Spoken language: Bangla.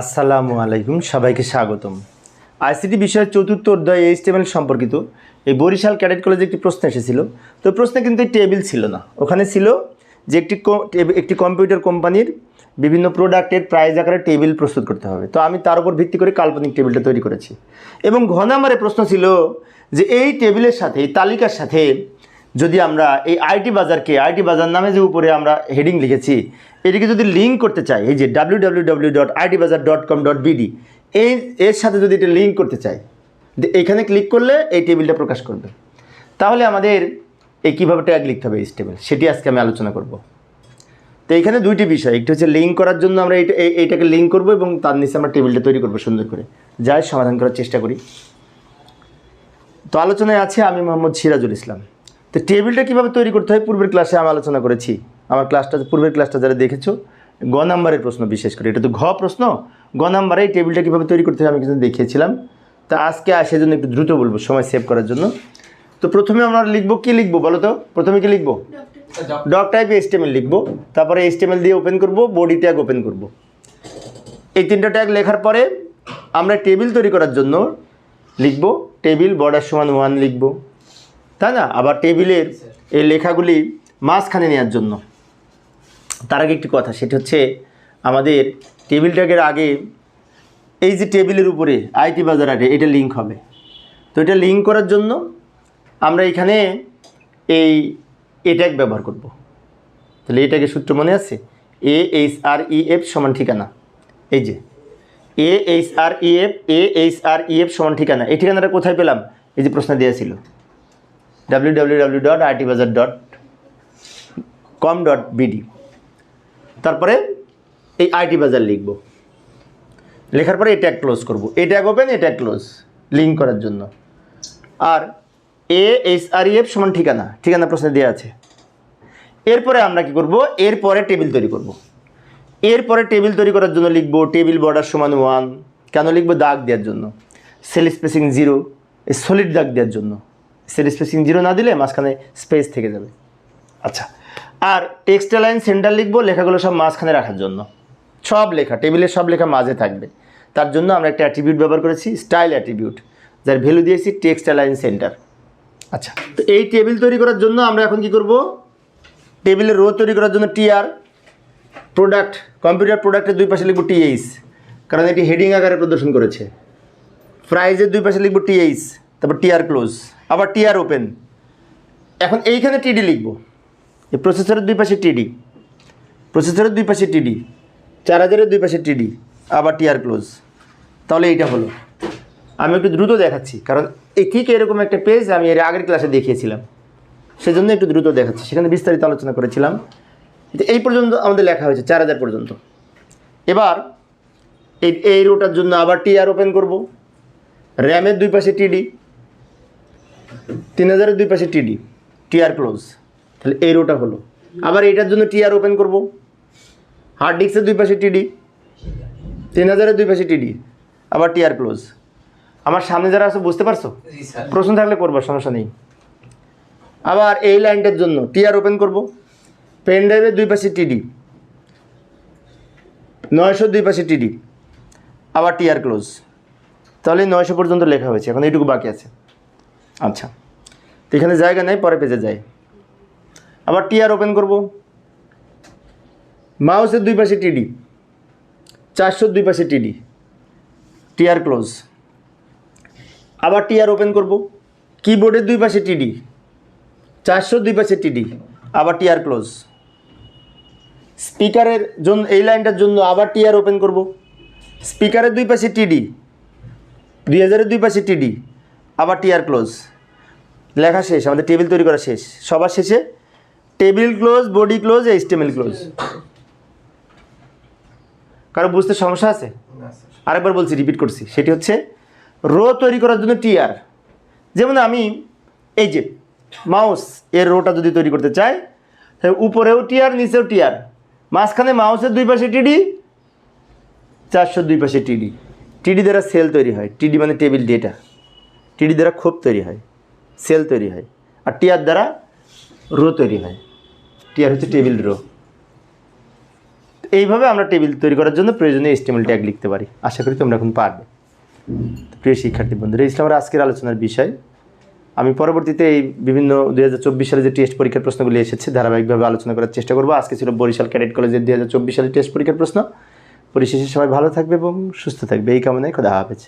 আসসালামু আলাইকুম, সবাইকে স্বাগতম। আইসিটি বিষয়ের চতুর্থ অধ্যায় এইচটিএমএল সম্পর্কিত এই বরিশাল ক্যাডেট কলেজে একটি প্রশ্ন এসেছিল। তো প্রশ্নে কিন্তু এই টেবিল ছিল না। ওখানে ছিল যে একটি একটি কম্পিউটার কোম্পানির বিভিন্ন প্রোডাক্টের প্রাইজ আকারে টেবিল প্রস্তুত করতে হবে। তো আমি তার উপর ভিত্তি করে কাল্পনিক টেবিলটা তৈরি করেছি। এবং ঘ নাম্বারে প্রশ্ন ছিল যে এই টেবিলের সাথে, এই তালিকার সাথে যদি আমরা এই আইটি বাজারকে, আইটি বাজার নামে যে উপরে আমরা হেডিং লিখেছি, এটিকে যদি লিঙ্ক করতে চাই, এই যে W dot IT Bazar dot com dot এই, এর সাথে যদি এটা লিঙ্ক করতে চাই এখানে ক্লিক করলে এই টেবিলটা প্রকাশ করবে। তাহলে আমাদের এই কীভাবে ট্যাগ লিখতে হবে এই টেবিল সেটি আজকে আমি আলোচনা করব। তো এখানে দুইটি বিষয়, একটি হচ্ছে লিঙ্ক করার জন্য আমরা এইটা, এই- এইটাকে লিঙ্ক করব এবং তার নিচে আমরা টেবিলটা তৈরি করব সুন্দর করে। যাই, সমাধান করার চেষ্টা করি। তো আলোচনায় আছে আমি মোহাম্মদ সিরাজুল ইসলাম। তো টেবিলটা কীভাবে তৈরি করতে হয় পূর্বের ক্লাসে আমি আলোচনা করেছি। আমার ক্লাসটা, পূর্বের ক্লাসটা যারা দেখেছ, গ নাম্বারের প্রশ্ন বিশেষ করে। এটা তো ঘ প্রশ্ন, গ নাম্বারে এই টেবিলটা কীভাবে তৈরি করতে হয় আমি কিন্তু দেখিয়েছিলাম। তা আজকে আর সেজন্য একটু দ্রুত বলব, সময় সেভ করার জন্য। তো প্রথমে আমরা লিখব, কি লিখব বলো তো? প্রথমে কি লিখব? ডক টাইপ এস্টেমেল লিখব। তারপরে এস্টেমেল দিয়ে ওপেন করব বডি ট্যাগ ওপেন করব। এই তিনটা ট্যাগ লেখার পরে আমরা টেবিল তৈরি করার জন্য লিখব টেবিল বর্ডার সমান ওয়ান লিখব। তাই না? আবার টেবিলের এই লেখাগুলি মাঝখানে নেওয়ার জন্য। তার আগে একটি কথা সেটা হচ্ছে আমাদের টেবিল ট্যাগের আগে এই যে টেবিলের উপরে আইটি বাজার আগে এটা লিঙ্ক হবে। তো এটা লিঙ্ক করার জন্য আমরা এখানে এই এ ট্যাগ ব্যবহার করব। তাহলে এটাকে সূত্র মনে আছে? এ এইচ আর ই এফ সমান ঠিকানা। এই যে A H R E F A H R E F সমান ঠিকানা। এই ঠিকানাটা কোথায় পেলাম? এই যে প্রশ্ন দেওয়া ছিল। W dot IT Bazar dot com dot তারপরে এই আইটি বাজার লিখব। লেখার পরে এটা ক্লোজ করব। এটা ওপেন এটা ক্লোজ লিঙ্ক করার জন্য। আর এ এইচ আর এফ সমান ঠিকানা ঠিকানা প্রশ্নে দেওয়া আছে। এরপরে আমরা কি করব? এরপরে টেবিল তৈরি করব। এরপরে টেবিল তৈরি করার জন্য লিখব টেবিল বর্ডার সমান ওয়ান কেন লিখব? দাগ দেওয়ার জন্য। সেল স্পেসিং জিরো সলিড দাগ দেওয়ার জন্য। সেল স্পেসিং জিরো না দিলে মাঝখানে স্পেস থেকে যাবে। আচ্ছা আর টেক্সট লাইন সেন্টার লিখব, লেখাগুলো সব মাঝখানে রাখার জন্য। সব লেখা টেবিলের সব লেখা মাঝে থাকবে। তার জন্য আমরা একটা অ্যাট্রিবিউট ব্যবহার করেছি স্টাইল অ্যাট্রিবিউট যার ভ্যালু দিয়েছি টেক্সট লাইন সেন্টার আচ্ছা তো এই টেবিল তৈরি করার জন্য আমরা এখন কি করব? টেবিলের রো তৈরি করার জন্য টিআর প্রোডাক্ট কম্পিউটার প্রোডাক্টের দুই পাশে লিখব টিএইচ কারণ এটি হেডিং আকারে প্রদর্শন করেছে। প্রাইজের দুই পাশে লিখব টিএইচ তারপর টিআর ক্লোজ আবার টিআর ওপেন এখন এইখানে টিডি লিখব। এই প্রসেসরের দুই পাশে টিডি প্রসেসরের দুই পাশে টিডি চার হাজারের দুই পাশে টিডি আবার টিআর ক্লোজ তাহলে এইটা হলো। আমি একটু দ্রুত দেখাচ্ছি, কারণ এই ঠিক এরকম একটা পেজ আমি এর আগের ক্লাসে দেখিয়েছিলাম। সেজন্য একটু দ্রুত দেখাচ্ছি। সেখানে বিস্তারিত আলোচনা করেছিলাম। এই পর্যন্ত আমাদের লেখা হয়েছে চার হাজার পর্যন্ত। এবার এই এই রোটার জন্য আবার টিআর ওপেন করব। র্যামের দুই পাশে টিডি তিন হাজারের দুই পাশে টিডি টিআর ক্লোজ তাহলে এই রোটা হলো। আবার এইটার জন্য টিআর ওপেন করব। হার্ড ডিস্কের দুই পাশে টিডি তিন হাজারের দুই পাশে টিডি আবার টিআর ক্লোজ আমার সামনে যারা আছে বুঝতে পারছ? প্রশ্ন থাকলে করব সমস্যা নেই। আবার এই লাইনটার জন্য টিআর ওপেন করব। পেন ড্রাইভের দুই পাশে টিডি নয়শো দুই পাশে টিডি আবার টিআর ক্লোজ তাহলে নয়শো পর্যন্ত লেখা হয়েছে এখন এইটুকু বাকি আছে। আচ্ছা। তো এখানে জায়গা নেই, পরে পেজে যায় আবার টিআর ওপেন করব। মাউসের দুই পাশে টিডি। চারশোর দুই পাশে টিডি। টিআর ক্লোজ আবার টিআর ওপেন করব। কিবোর্ডের দুই পাশে টিডি। চারশোর দুই পাশে টিডি। আবার টিআর ক্লোজ স্পিকারের জন্য এই লাইনটার জন্য আবার টিআর ওপেন করব। স্পিকারের দুই পাশে টিডি। দুই হাজারের দুই পাশে টিডি। আবার টিআর ক্লোজ লেখা শেষ আমাদের টেবিল তৈরি করা শেষ। সবার শেষে table close body close HTML close. কারও বুঝতে সমস্যা আছে? আরেকবার বলছি রিপিট করছি। সেটি হচ্ছে রো তৈরি করার জন্য টিআর যেমন আমি এই যে মাউস এর রোটা যদি তৈরি করতে চাই উপরেও টিআর নিচেও টিআর মাঝখানে মাউসের দুই পাশে টিডি চারশো দুই পাশে টিডি টিডি দ্বারা সেল তৈরি হয়। টিডি মানে টেবিল ডেটা। টিডি দ্বারা ক্ষোভ তৈরি হয়। সেল তৈরি হয়। আর টিয়ার দ্বারা রো তৈরি হয়। টিআর হচ্ছে টেবিল রো। এইভাবে আমরা টেবিল তৈরি করার জন্য প্রয়োজনীয় এস্টিমেল ট্যাগ লিখতে পারি। আশা করি তোমরা এখন পারবে। প্রিয় শিক্ষার্থী বন্ধুরা, এই আমার আজকের আলোচনার বিষয়। আমি পরবর্তীতে এই বিভিন্ন দুই হাজার চব্বিশ সালে যে টেস্ট পরীক্ষার প্রশ্নগুলি এসেছে, ধারাবাহিকভাবে আলোচনা করার চেষ্টা করব। আজকে ছিল বরিশাল ক্যাডেট কলেজের চব্বিশ সালের টেস্ট পরীক্ষার প্রশ্ন। পরিশেষে সবাই ভালো থাকবে এবং সুস্থ থাকবে। এই কামনায় খোদা হাফেজ।